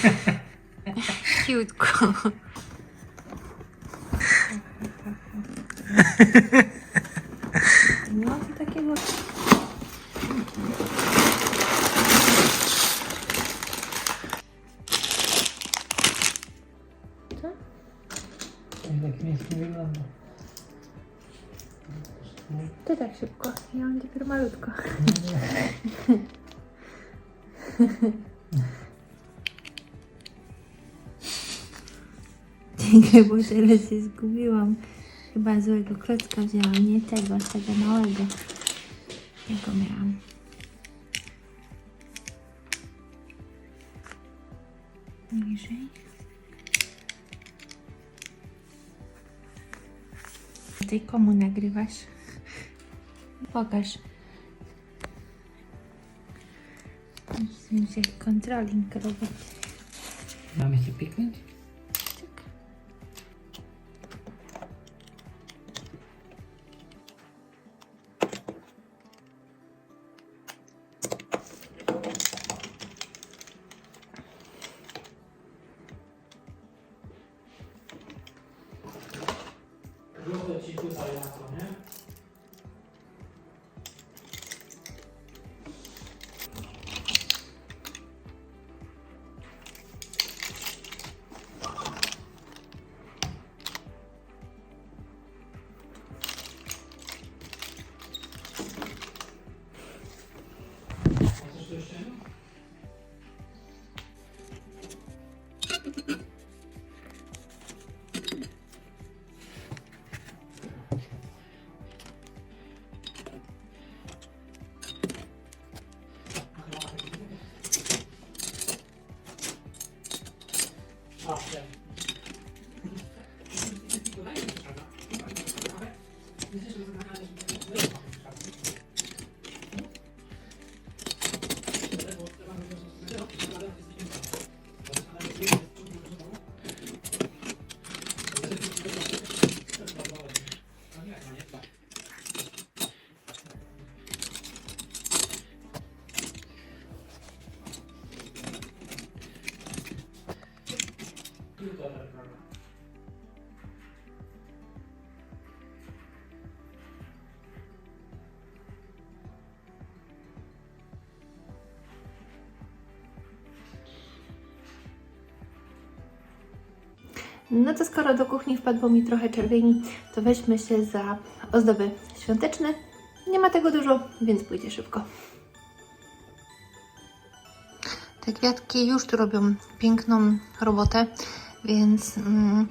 Ciutko. Nie ma tu takiego... Co? Tak nic nie wygląda. Ty tak szybko. Ja mam dopiero malutko. Czekaj, bo teraz się zgubiłam. Chyba złego klocka wzięłam, nie tego, tego małego. Jaką miałam? Niżej. Ty komu nagrywasz? Pokaż. Muszę kontroling robić. Mamy się piknąć? 그럴 거 같아요. No to skoro do kuchni wpadło mi trochę czerwieni, to weźmy się za ozdoby świąteczne. Nie ma tego dużo, więc pójdzie szybko. Te kwiatki już tu robią piękną robotę, więc mm,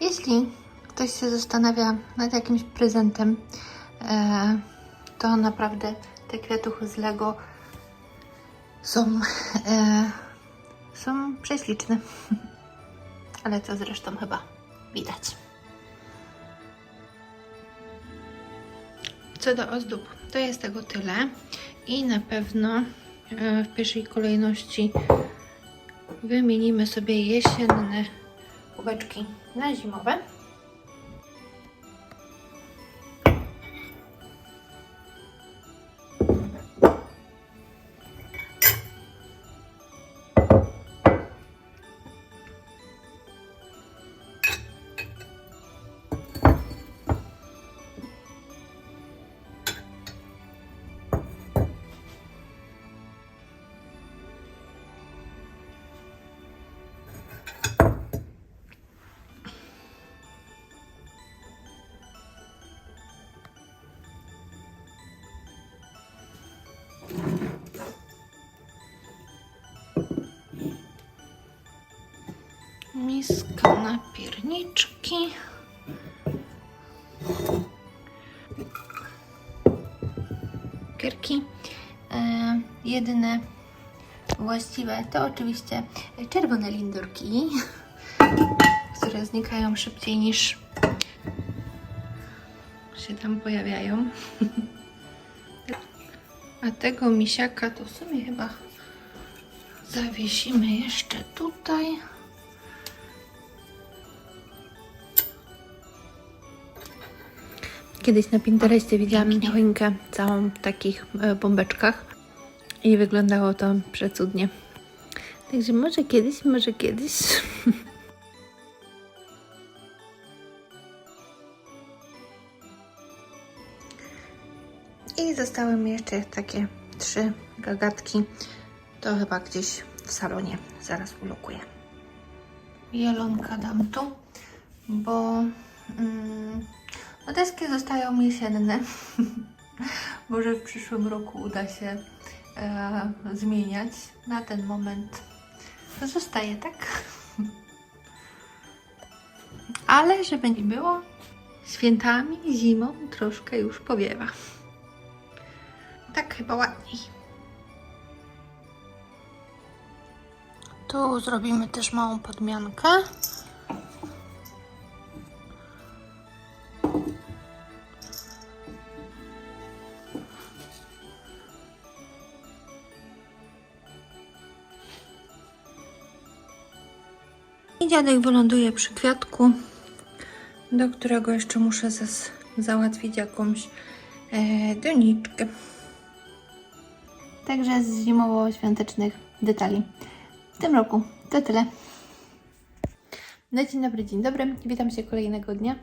jeśli ktoś się zastanawia nad jakimś prezentem, e, to naprawdę te kwiatuchy z Lego są, e, są prześliczne. Ale to zresztą chyba widać. Co do ozdób, to jest tego tyle. I na pewno e, w pierwszej kolejności wymienimy sobie jesienne kubeczki na zimowe. Na pierniczki. Kierki. E, jedyne właściwe to oczywiście czerwone lindorki, które znikają szybciej niż się tam pojawiają. A tego misiaka to w sumie chyba zawiesimy jeszcze tutaj. Kiedyś na Pinterestie widziałam choinkę całą w takich e, bombeczkach i wyglądało to przecudnie. Także może kiedyś, może kiedyś. I zostały mi jeszcze takie trzy gagatki. To chyba gdzieś w salonie zaraz ulokuję. Jelonka dam tu, bo mm, no deski zostają jesienne. Może w przyszłym roku uda się e, zmieniać. Na ten moment zostaje tak. Ale żeby nie było, świętami, zimą troszkę już powiewa. Tak chyba ładniej. Tu zrobimy też małą podmiankę. I dziadek wyląduje przy kwiatku, do którego jeszcze muszę załatwić jakąś e, doniczkę. Także z zimowo-świątecznych detali. W tym roku to tyle. No dzień dobry, dzień dobry. Witam się kolejnego dnia.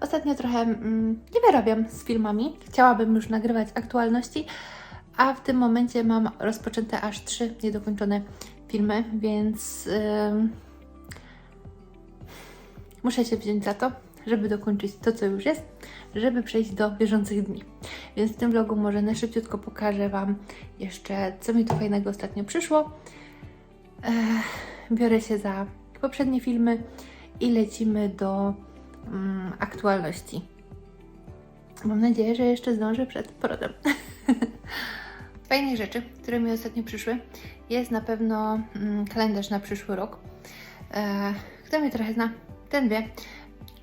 Ostatnio trochę mm, nie wyrabiam z filmami. Chciałabym już nagrywać aktualności, a w tym momencie mam rozpoczęte aż trzy niedokończone filmy, więc ym, muszę się wziąć za to, żeby dokończyć to, co już jest, żeby przejść do bieżących dni. Więc w tym vlogu może na szybciutko pokażę Wam jeszcze, co mi tu fajnego ostatnio przyszło. Biorę się za poprzednie filmy i lecimy do mm, aktualności. Mam nadzieję, że jeszcze zdążę przed porodem. Fajnych rzeczy, które mi ostatnio przyszły, jest na pewno mm, kalendarz na przyszły rok. E, kto mnie trochę zna, ten wie,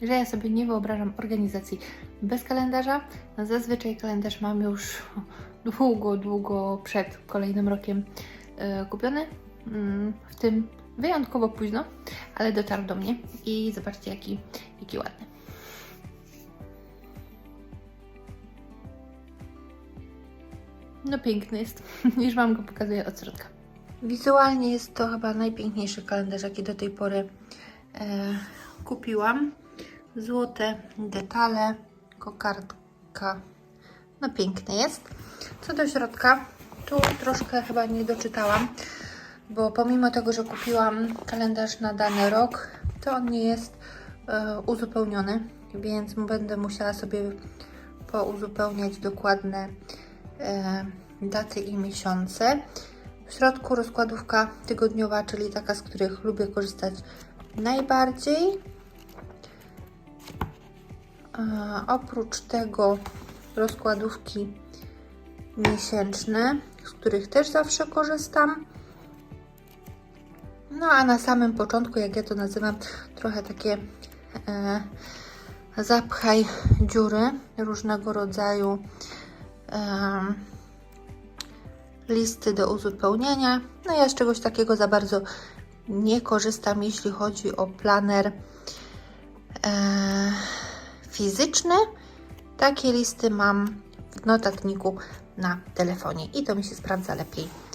że ja sobie nie wyobrażam organizacji bez kalendarza. No, zazwyczaj kalendarz mam już długo, długo przed kolejnym rokiem e, kupiony. Mm, w tym wyjątkowo późno, ale dotarł do mnie i zobaczcie jaki, jaki ładny. No piękny jest, już Wam go pokazuję od środka. Wizualnie jest to chyba najpiękniejszy kalendarz, jaki do tej pory e, kupiłam. Złote detale, kokardka, no piękny jest. Co do środka, tu troszkę chyba nie doczytałam, bo pomimo tego, że kupiłam kalendarz na dany rok, to on nie jest e, uzupełniony, więc będę musiała sobie pouzupełniać dokładne e, daty i miesiące. W środku rozkładówka tygodniowa, czyli taka, z których lubię korzystać najbardziej. E, oprócz tego rozkładówki miesięczne, z których też zawsze korzystam. No a na samym początku, jak ja to nazywam, trochę takie e, zapchaj dziury różnego rodzaju e, listy do uzupełniania. No ja z czegoś takiego za bardzo nie korzystam, jeśli chodzi o planer e, fizyczny. Takie listy mam w notatniku na telefonie i to mi się sprawdza lepiej.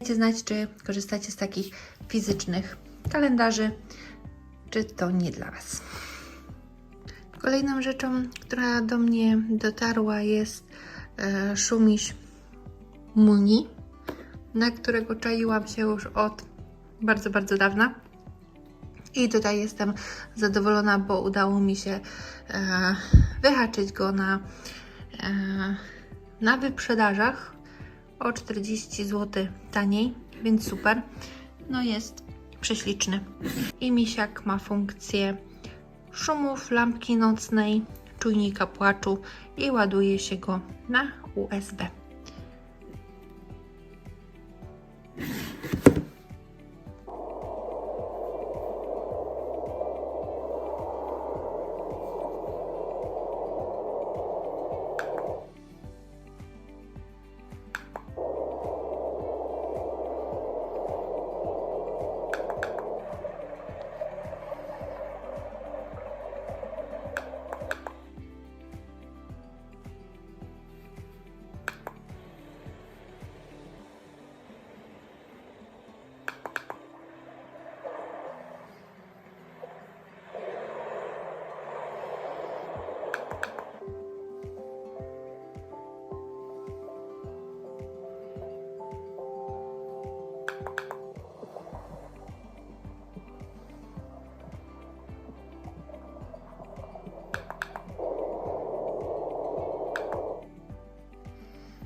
Dajcie znać, czy korzystacie z takich fizycznych kalendarzy, czy to nie dla Was. Kolejną rzeczą, która do mnie dotarła jest e, szumiś Muni, na którego czaiłam się już od bardzo, bardzo dawna. I tutaj jestem zadowolona, bo udało mi się e, wyhaczyć go na, e, na wyprzedażach o 40 zł taniej, więc super. No jest prześliczny. I misiak ma funkcję szumów, lampki nocnej, czujnika płaczu i ładuje się go na USB.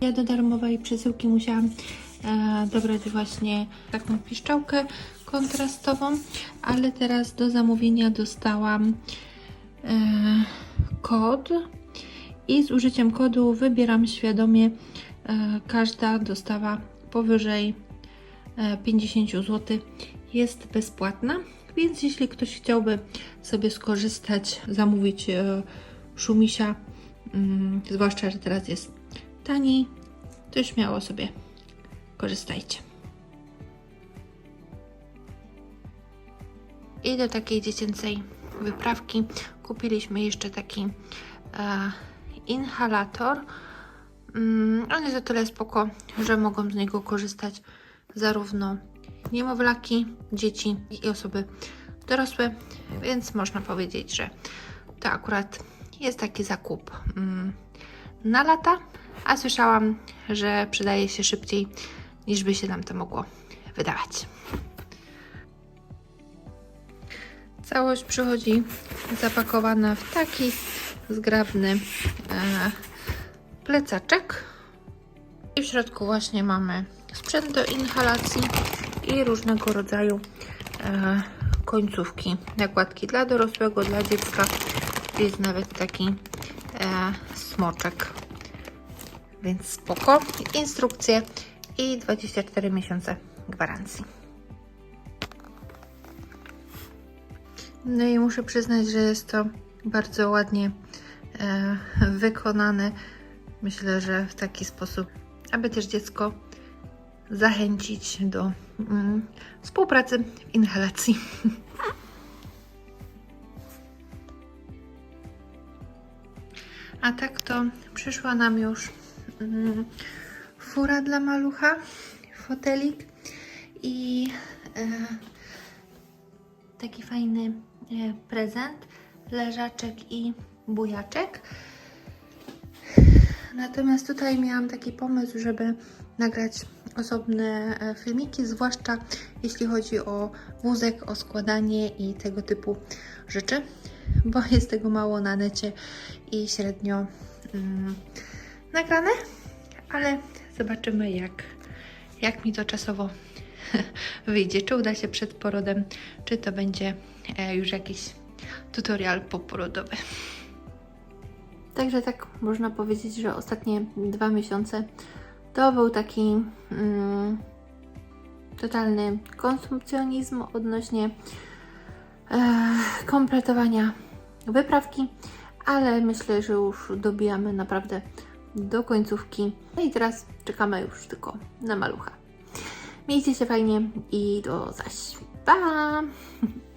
Ja do darmowej przesyłki musiałam e, dobrać właśnie taką piszczałkę kontrastową, ale teraz do zamówienia dostałam e, kod i z użyciem kodu wybieram świadomie. E, każda dostawa powyżej e, 50 zł jest bezpłatna, więc jeśli ktoś chciałby sobie skorzystać, zamówić e, szumisia, mm, zwłaszcza, że teraz jest taniej, to śmiało sobie korzystajcie. I do takiej dziecięcej wyprawki kupiliśmy jeszcze taki e, inhalator. Mm, on jest o tyle spoko, że mogą z niego korzystać zarówno niemowlaki, dzieci i osoby dorosłe, więc można powiedzieć, że to akurat jest taki zakup mm, na lata, a słyszałam, że przydaje się szybciej niż by się nam to mogło wydawać. Całość przychodzi zapakowana w taki zgrabny e, plecaczek. I w środku właśnie mamy sprzęt do inhalacji i różnego rodzaju e, końcówki. Nakładki dla dorosłego, dla dziecka. Jest nawet taki e, smoczek. Więc spoko. Instrukcje i 24 miesiące gwarancji. No i muszę przyznać, że jest to bardzo ładnie e, wykonane. Myślę, że w taki sposób, aby też dziecko zachęcić do mm, współpracy w inhalacji. A tak to przyszła nam już fura dla malucha, fotelik i e, taki fajny e, prezent, leżaczek i bujaczek. Natomiast tutaj miałam taki pomysł, żeby nagrać osobne e, filmiki, zwłaszcza jeśli chodzi o wózek, o składanie i tego typu rzeczy, bo jest tego mało na necie i średnio mm, nagrane, ale zobaczymy jak, jak mi to czasowo wyjdzie, czy uda się przed porodem, czy to będzie e, już jakiś tutorial poporodowy. Także tak można powiedzieć, że ostatnie dwa miesiące to był taki mm, totalny konsumpcjonizm odnośnie e, kompletowania wyprawki, ale myślę, że już dobijamy naprawdę do końcówki. No i teraz czekamy już tylko na malucha. Miejcie się fajnie i do zaś. Pa!